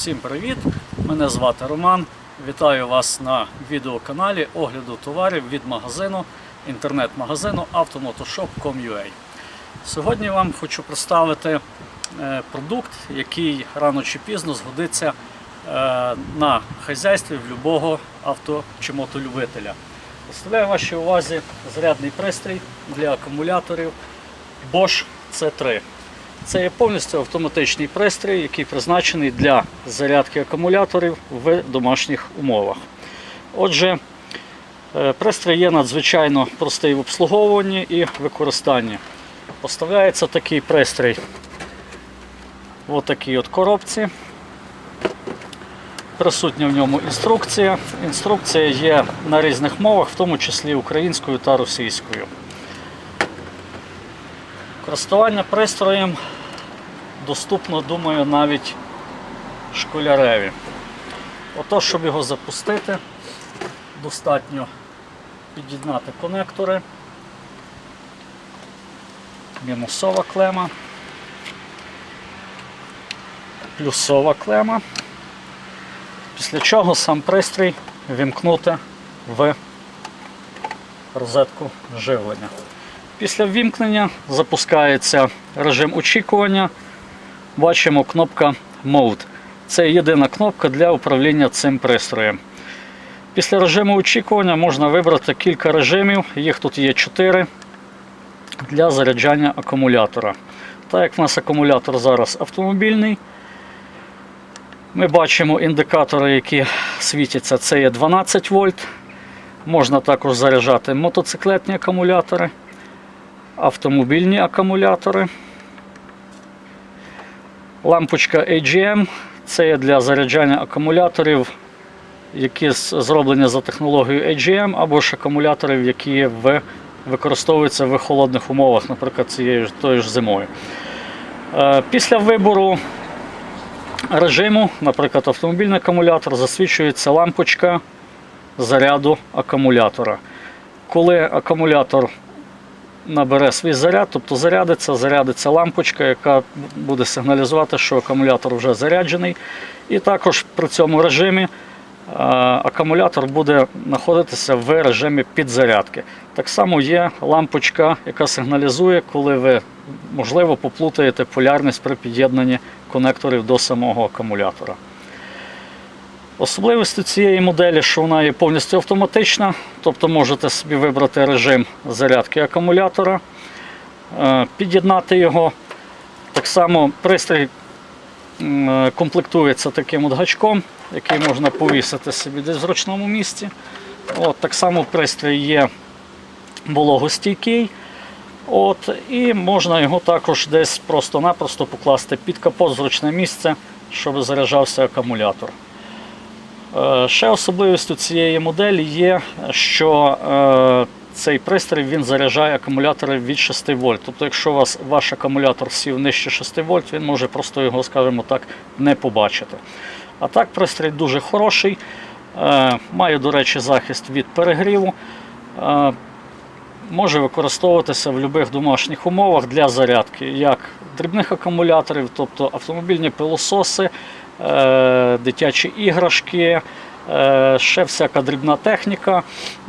Всім привіт! Мене звати Роман. Вітаю вас на відеоканалі огляду товарів від магазину, інтернет-магазину automotoshop.com.ua Сьогодні вам хочу представити е, продукт, який рано чи пізно згодиться е, на хазяйстві в любого авто чи мотолюбителя. Представляю вашій увазі зарядний пристрій для акумуляторів Bosch C3. Це є повністю автоматичний пристрій, який призначений для зарядки акумуляторів в домашніх умовах. Отже, е, пристрій є надзвичайно простий в обслуговуванні і використанні. Поставляється такий пристрій в такій от коробці. Присутня в ньому інструкція. Інструкція є на різних мовах, в тому числі українською та російською. Користування пристроєм доступно, думаю, навіть школяреві. Ото, щоб його запустити, достатньо під'єднати конектори, мінусова клема, плюсова клема, після чого сам пристрій вімкнути в розетку живлення. Після ввімкнення запускається режим очікування. Бачимо кнопка Mode. Це єдина кнопка для управління цим пристроєм. Після режиму очікування можна вибрати кілька режимів, їх тут є 4 для заряджання акумулятора. Так як в нас акумулятор зараз автомобільний, ми бачимо індикатори, які світяться, це є 12 вольт. Можна також заряджати мотоциклетні акумулятори автомобільні акумулятори. Лампочка AGM це для заряджання акумуляторів, які зроблені за технологією AGM, або ж акумуляторів, які в, використовуються в холодних умовах, наприклад, цією тою ж зимою. Е, Після вибору режиму, наприклад, автомобільний акумулятор, засвічується лампочка заряду акумулятора. Коли акумулятор набере свій заряд, тобто зарядиться, зарядиться лампочка, яка буде сигналізувати, що акумулятор вже заряджений. І також при цьому режимі е, акумулятор буде знаходитися в режимі підзарядки. Так само є лампочка, яка сигналізує, коли ви, можливо, поплутаєте полярність при під'єднанні конекторів до самого акумулятора. Особливістю цієї моделі, що вона є повністю автоматична, тобто можете собі вибрати режим зарядки акумулятора, е, під'єднати його. Так само пристрій е, комплектується таким от гачком, який можна повісити собі десь в зручному місці. От, так само пристрій є вологостійкий. От, і можна його також десь просто-напросто покласти під капот зручне місце, щоб заряджався акумулятор. Е, Ще особливістю цієї моделі є, що е, цей пристрій він заряджає акумулятори від 6 вольт. Тобто, якщо у вас ваш акумулятор сів нижче 6 вольт, він може просто його, скажімо так, не побачити. А так, пристрій дуже хороший, е, має, до речі, захист від перегріву. Може використовуватися в будь-яких домашніх умовах для зарядки, як дрібних акумуляторів, тобто автомобільні пилососи, дитячі іграшки, е, ще всяка дрібна техніка,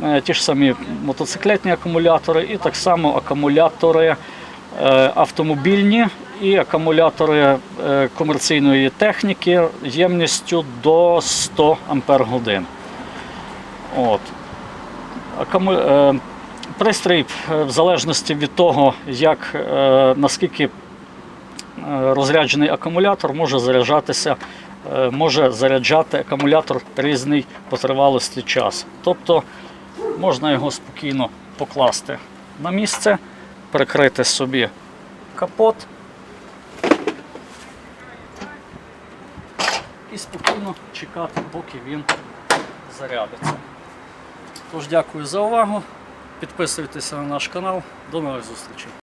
е, ті ж самі мотоциклетні акумулятори, і так само акумулятори е, автомобільні і акумулятори е, комерційної техніки ємністю до 100 Ампер годин. От. Е, Пристрій, е, в залежності від того, як, е, наскільки е, розряджений акумулятор, може заряджатися, е, може заряджати акумулятор різний по тривалості час. Тобто можна його спокійно покласти на місце, прикрити собі капот і спокійно чекати, поки він зарядиться. Тож дякую за увагу. Підписуйтеся на наш канал. До нових зустрічей.